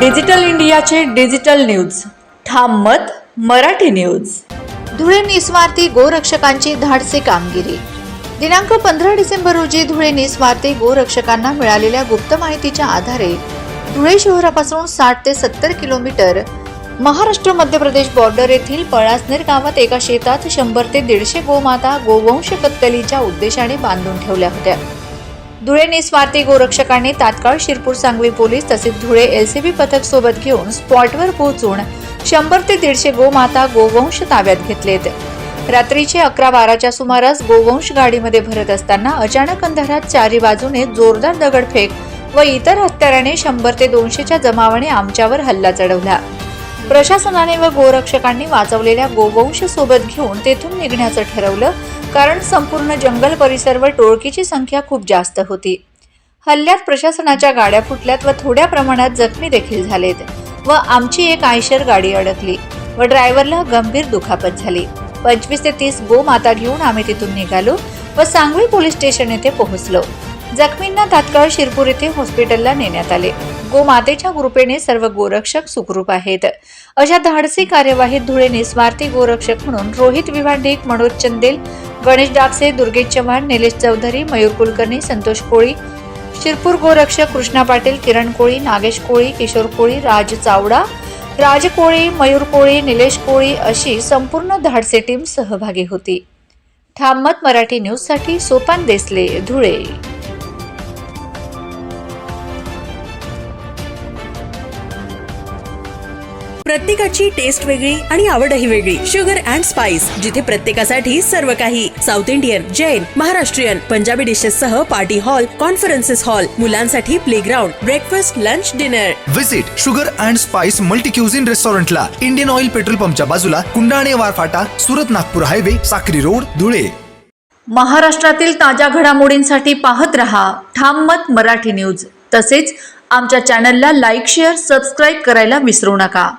Digital इंडियाचे digital news. ठाम मत मराठी न्यूज. धुळे निस्वार्थी गोरक्षकांची धाडसी कामगिरी. दिनांक पंधरा डिसेंबर रोजी धुळे निस्वार्थी गोरक्षकांना मिळालेल्या गुप्त माहितीच्या आधारे धुळे शहरापासून साठ ते सत्तर किलोमीटर महाराष्ट्र मध्य प्रदेश बॉर्डर येथील पळासनेर गावात एका शेतात शंभर ते दीडशे गोमाता गोवंश कत्तलीच्या उद्देशाने बांधून ठेवल्या होत्या. धुळे निस्वार्थी गोरक्षकांनी तात्काळ शिरपूर सांगवी पोलीस तसेच धुळे एलसीबी पथक सोबत घेऊन स्पॉटवर पोहोचून शंभर ते दीडशे गोमाता गोवंश ताब्यात घेतलेत. रात्रीचे अकरा बाराच्या सुमारास गोवंश गाडीमध्ये भरत असताना अचानक अंधारात चारी बाजूने जोरदार दगडफेक व इतर हत्याराने शंभर ते दोनशेच्या जमावाने आमच्यावर हल्ला चढवला. प्रशासनाने व गोरक्षकांनी वाचवलेल्या गोवंश सोबत घेऊन तेथून निघण्याचं ठरवलं कारण संपूर्ण जंगल परिसर व टोळकीची संख्या खूप जास्त होती. हल्ल्यात प्रशासनाच्या गाड्या फुटल्यात व थोड्या प्रमाणात जखमी देखील झालेत व आमची एक आयशर गाडी अडकली व ड्रायव्हरला गंभीर दुखापत झाली. पंचवीस ते तीस गो माता घेऊन आम्ही तिथून निघालो व सांगवी पोलीस स्टेशन येथे पोहोचलो. जखमींना तात्काळ शिरपूर येथे हॉस्पिटलला नेण्यात आले. गोमातेच्या कृपेने सर्व गोरक्षक सुखरूप आहेत. अशा धाडसी कार्यवाहीत धुळे निस्वार्थी गोरक्षक म्हणून रोहित विभांडिक मनोज चंदेल गणेश डागसे दुर्गेश चव्हाण निलेश चौधरी मयूर कुलकर्णी संतोष कोळी शिरपूर गोरक्षक कृष्णा पाटील किरण कोळी नागेश कोळी किशोर कोळी राज चावडा राज कोळी मयूर कोळी निलेश कोळी अशी संपूर्ण धाडसे टीम सहभागी होती. ठाममत मराठी न्यूजसाठी सोपान देसले धुळे. प्रत्येकाची टेस्ट वेगळी आणि आवडही वेगळी. शुगर अँड स्पाइस जिथे प्रत्येकासाठी सर्व काही. South Indian Jain Maharashtrian Punjabi dishes सह पार्टी हॉल कॉन्फरन्सेस हॉल मुलांसाठी playground breakfast lunch dinner visit sugar and spice multi cuisine रेस्टॉरंटला इंडियन ऑइल पेट्रोल पंपच्या बाजूला कुंडाणे वारफाटा सुरत नागपूर हायवे साक्री रोड धुळे. महाराष्ट्रातील ताज्या घडामोडींसाठी पाहत रहा ठाम मत मराठी न्यूज तसेच आमच्या चॅनलला लाईक शेअर सबस्क्राईब करायला विसरू नका.